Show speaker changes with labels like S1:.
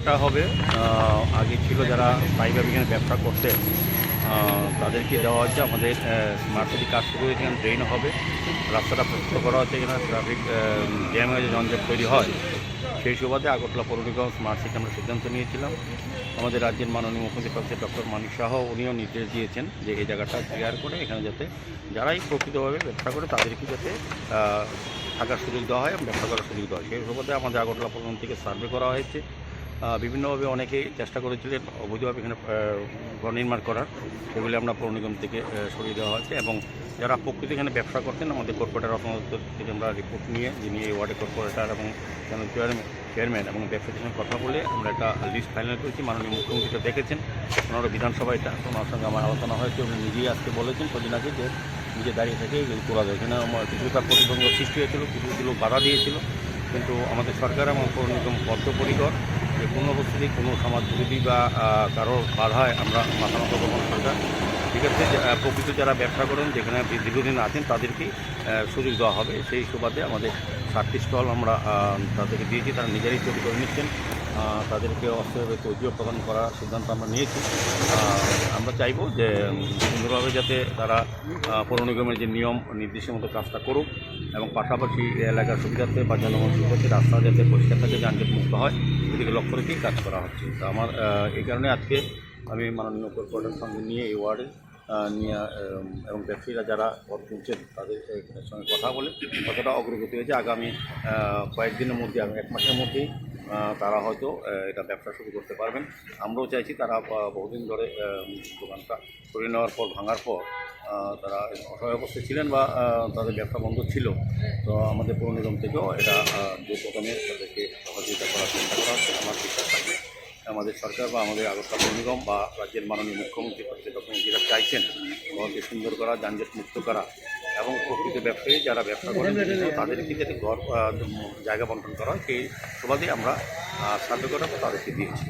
S1: একটা হবে। আগে ছিল যারা স্থায়ীভাবে এখানে ব্যবসা করতেন তাদেরকে দেওয়া হচ্ছে। আমাদের স্মার্ট সিটি কাজ শুরু হয়েছে এখানে ড্রেন হবে। রাস্তাটা প্রস্তুত করা হচ্ছে এখানে ট্রাফিক জ্যাম হয়ে যে তৈরি হয়। সেই সুবাদে আগরতলা পৌর নিগম স্মার্ট সিটি আমরা সিদ্ধান্ত নিয়েছিলাম। আমাদের রাজ্যের মাননীয় মুখ্যমন্ত্রী প্রফেসর ডক্টর মানিক শাহ উনিও নির্দেশ দিয়েছেন যে এই জায়গাটা ক্লিয়ার করে এখানে যাতে যারাই প্রকৃতভাবে ব্যবসা করে, তাদেরকে যাতে থাকার সুযোগ দেওয়া হয় এবং ব্যবসা করার সুযোগ দেওয়া হয়। সেই সুবাদে আমাদের আগরতলা পৌর থেকে সার্ভে করা হয়েছে। বিভিন্নভাবে অনেকেই চেষ্টা করেছিলেন অবৈধভাবে এখানে ঘর নির্মাণ করার। সেগুলি আমরা পৌর নিগম থেকে সরিয়ে দেওয়া হয়েছে এবং যারা প্রকৃতি এখানে ব্যবসা করতেন, আমাদের কর্পোরেটর অর্থনৈতিক থেকে আমরা রিপোর্ট নিয়ে, যিনি এই ওয়ার্ডের কর্পোরেটার এবং চেয়ারম্যান চেয়ারম্যান এবং ব্যবসায়ীর সঙ্গে কথা বলে আমরা একটা লিস্ট ফাইনাল করেছি। মাননীয় মুখ্যমন্ত্রীকে দেখেছেন ওনারা বিধানসভায় এটা, ওনার সঙ্গে আমার আলোচনা হয়েছে। উনি নিজেই আজকে বলেছেন কদিন আগে যে নিজে দাঁড়িয়ে থেকে এগুলো করা যায়। এখানে আমার কিছুটা প্রতিবন্ধ সৃষ্টি হয়েছিল, কিছু কিছু লোক বাধা দিয়েছিল। কিন্তু আমাদের সরকার এবং পৌর নিগম বদ্ধপরিকর। যে কোনো অবস্থাতেই কোনো সমাজ বিরোধী বা আহ, কারও বাধায় আমরা মাথা করব না সরকার। ঠিক আছে প্রকৃত যারা ব্যবসা করেন যেখানে দীর্ঘদিন আছেন তাদেরকেই আহ, সুযোগ দেওয়া হবে। সেই সুবাদে আমাদের সাতটি স্টল আমরা তাদেরকে দিয়েছি তারা নিজেরাই তৈরি করে নিচ্ছেন। তাদেরকে অস্ত্রভাবে তৈরিও প্রদান করার সিদ্ধান্ত আমরা নিয়েছি। আমরা চাইব যে সুন্দরভাবে যাতে তারা পৌর নিগমের যে নিয়ম নির্দেশের মতো কাজটা করুক। এবং পাশাপাশি এলাকার সুবিধার্থে বা জনগণ সুবিধার্থে রাস্তা যাতে পরিষ্কার থাকে, যানজট মুক্ত হয়, এদিকে লক্ষ্য রেখেই কাজ করা হচ্ছে। তো আমার এই কারণে আজকে আমি মাননীয় কর্পোরেটের সঙ্গে নিয়ে এই ওয়ার্ডে নিয়ে এবং ব্যবসায়ীরা যারা পথ তুলছেন তাদের সঙ্গে কথা বলে, কতটা অগ্রগতি হয়েছে। আগামী কয়েকদিনের মধ্যে আমি এক মাসের মধ্যেই তারা হয়তো এটা ব্যবসা শুরু করতে পারবেন। আমরাও চাইছি তারা বহুদিন ধরে দোকানটা সরিয়ে নেওয়ার পর, ভাঙার পর তারা অসহায় অবস্থায় ছিলেন বা তাদের ব্যবসা বন্ধ ছিল। তো আমাদের পৌর নিগম থেকেও এটা যে প্রথমে তাদেরকে সহযোগিতা করার চেষ্টা করা হচ্ছে, আমার বিশ্বাস থাকবে। আমাদের সরকার বা আমাদের আগরতলা পৌর নিগম বা রাজ্যের মাননীয় মুখ্যমন্ত্রী ডক্টর যেটা চাইছেন সুন্দর করা, যানজট মুক্ত করা এবং প্রকৃত ব্যবসায়ী যারা ব্যবসা করেন তাদেরকে যাতে ঘর জায়গা বন্টন করা হয়, সেই সুবাদে আমরা করার পর তাদেরকে দিয়েছি।